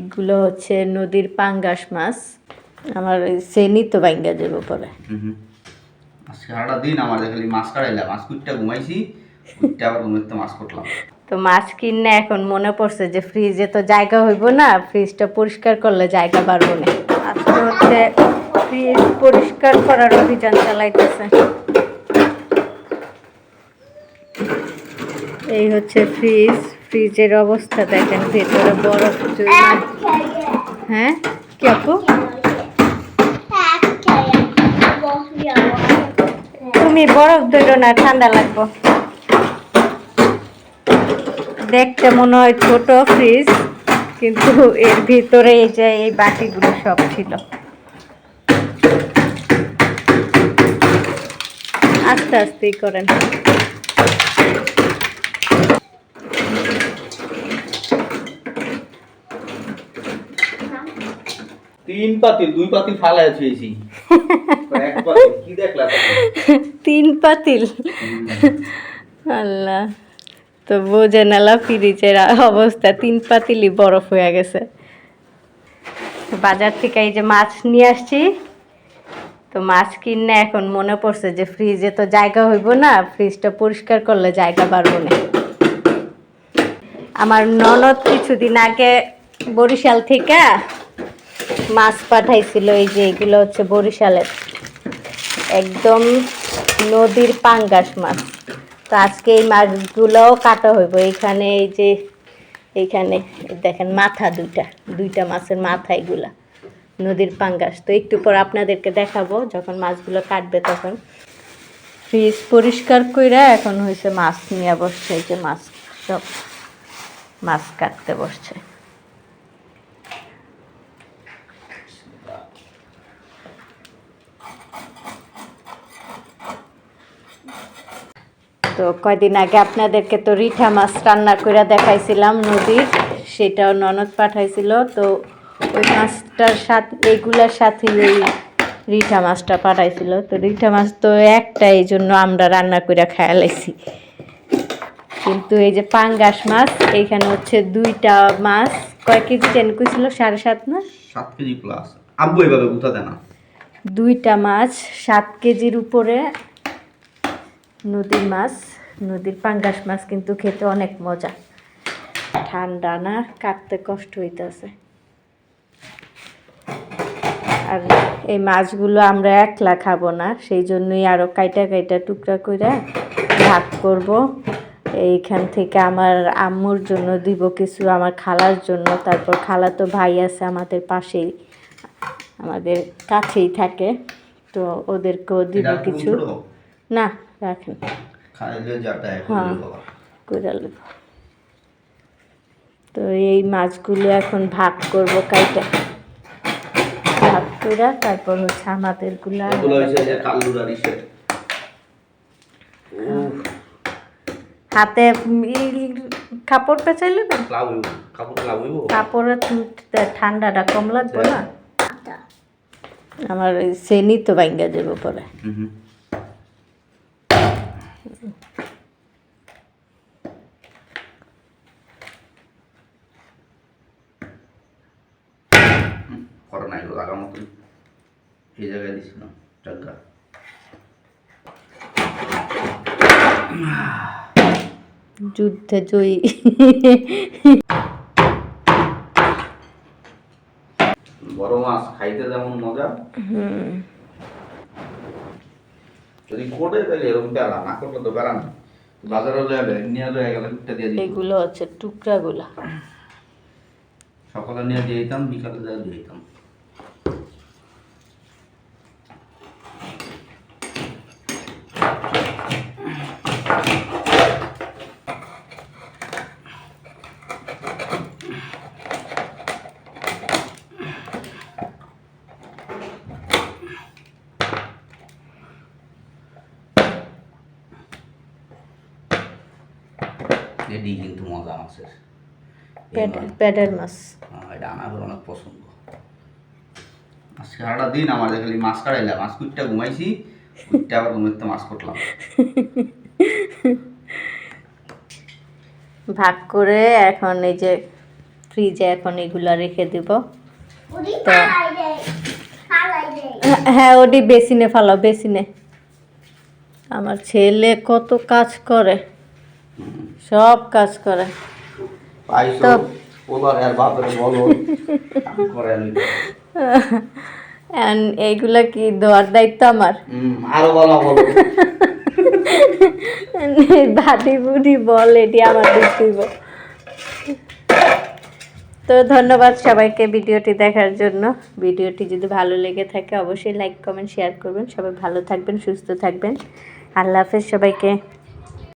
এগুলো হচ্ছে নদীর পাঙ্গাস মাছ। আমার সেনি তো বাইঙ্গা যাব পরে। সারাটা দিন খালি মাছ মাছ কুইটটা ঘুমাইছি কুইটটা আবার ঘুমাইতে মাছ করলাম তো মাছ কিনে এখন মনে পড়ছে যে ফ্রিজে তো জায়গা হইব না ফ্রিজটা পরিষ্কার করলে জায়গা বাড়বো না। আজকে হচ্ছে ফ্রিজ পরিষ্কার করার অভিযান চালাইতেছে। এই হচ্ছে ফ্রিজ ফ্রিজের অবস্থা দেখেন, ভেতরে বরফ হ্যাঁ? কি আপু? তুমি বরফ ধরো না, ঠান্ডা লাগবো। দেখতে মনে হয় ছোট ফ্রিজ, কিন্তু এর ভিতরে এই যে এই বাটিগুলো সব ছিল। আস্তে আস্তেই করেন। তিন পাতিল দুই পাতিল ফালাই ছুঁয়েছি এক পাতিল কি দেখলা তিন পাতিল? আল্লাহ তো বোঝে নালা ফ্রিজের অবস্থা তিন পাতিলই বরফ হয়ে গেছে। বাজার থেকে এই যে মাছ নিয়ে আসছি তো মাছ কিনে এখন মনে পড়ছে যে ফ্রিজে তো জায়গা হইব না ফ্রিজটা পরিষ্কার করলে জায়গা বাড়বো না। আমার ননদ কিছুদিন আগে বরিশাল থেকে মাছ পাঠাইছিল, এই যে এগুলো হচ্ছে বরিশালের। একদম নদীর পাঙ্গাস মাছ। তো আজকে এই মাছগুলোও কাটা হইব। এইখানে এই যে এইখানে দেখেন মাথা দুইটা দুইটা মাছের মাথা এগুলা, নদীর পাঙ্গাস। তো একটু পর আপনাদেরকে দেখাবো যখন মাছগুলো কাটবে তখন। ফ্রিজ পরিষ্কার কইরা এখন হয়েছে মাছ নিয়ে বসছে, এই যে মাছ সব, মাছ কাটতে বসছে। তো কয়দিন আগে আপনাদেরকে তো রিঠা মাছ রান্না করে দেখাইছিলাম নদীর সেটাও ননদ পাঠাইছিল। তো ওই মাছটার সাথে এইগুলার সাথে ওই রিঠা মাছটা পাঠাইছিল। তো রিঠা মাছ তো একটা এই জন্য আমরা রান্না করে খেয়ালাইছি কিন্তু এই যে পাঙ্গাস মাছ এইখানে হচ্ছে দুইটা মাছ। কয় কেজি টেন কইছিল? সাড়ে সাত না? সাত কেজি প্লাস আব্বু দেয় না। দুইটা মাছ সাত কেজির উপরে নদীর মাছ নদীর পাঙ্গাস মাছ কিন্তু খেতে অনেক মজা। ঠান্ডা না কাটতে কষ্ট হইতেছে। আর এই মাছগুলো আমরা একলা খাব না সেই জন্যই আরও কাইটা কাইটা টুকরা করে ভাগ করব। এইখান থেকে আমার আম্মুর জন্য দিব কিছু আমার খালার জন্য। তারপর খালা তো ভাই আছে আমাদের পাশেই আমাদের কাছেই থাকে। তো ওদেরকেও দিব কিছু। না রাখেন। হ্যাঁ। করে নেব তো এই মাছগুলো এখন ভাগ করব কাইটা। ভাগ করে তারপর হচ্ছে আমাদেরগুলা এগুলো হচ্ছে যে কাল্লুরা রিসে হাতে কাপড় পেঁচাইলে না কাপড় ঠান্ডাটা কম লাগবে না? আমার ওই সেনি তো বাইঙ্গা যাব পরে মতন এই জায়গায় টাকা যুদ্ধে জয়ী। বড় মাছ খাইতে যেমন মজা। যদি করে তাহলে এরকম বেড়া না করলে তো বেড়া না। বাজারে লয়ে নিয়ে লয়ে গেলে কুটটা দিয়ে দিই এগুলো হচ্ছে টুকরাগুলা। সকালে নিয়ে দিয়ে দিতাম বিকালে দিয়ে দিতাম। এটি কিন্তু মজা মাছের। প্যাডের মাছ। হ্যাঁ, এটা আমার অনেক পছন্দ। আজকে সারাটা দিন আমার খালি মাছ কাটাইলাম মাছ কুইটটা ঘুমাইছি কুইটটা আবার ঘুমাইতে মাছ করলাম ভাগ করে এখন এই যে ফ্রিজে এখন এগুলো রেখে দিব। তো- হ্যাঁ ওটি বেসিনে ফালাও বেসিনে। আমার ছেলে কত কাজ করে। সব কাজ করে। তো- এইগুলা কি দেওয়ার দায়িত্ব আমার? আরও বলো বলো। ভাতি বুড়ি বল এটি আমার দিব তো ধন্যবাদ সবাইকে ভিডিওটি দেখার জন্য। ভিডিওটি যদি ভালো লেগে থাকে অবশ্যই লাইক কমেন্ট শেয়ার করবেন। সবাই ভালো থাকবেন সুস্থ থাকবেন। আল্লাহ হাফেজ সবাইকে।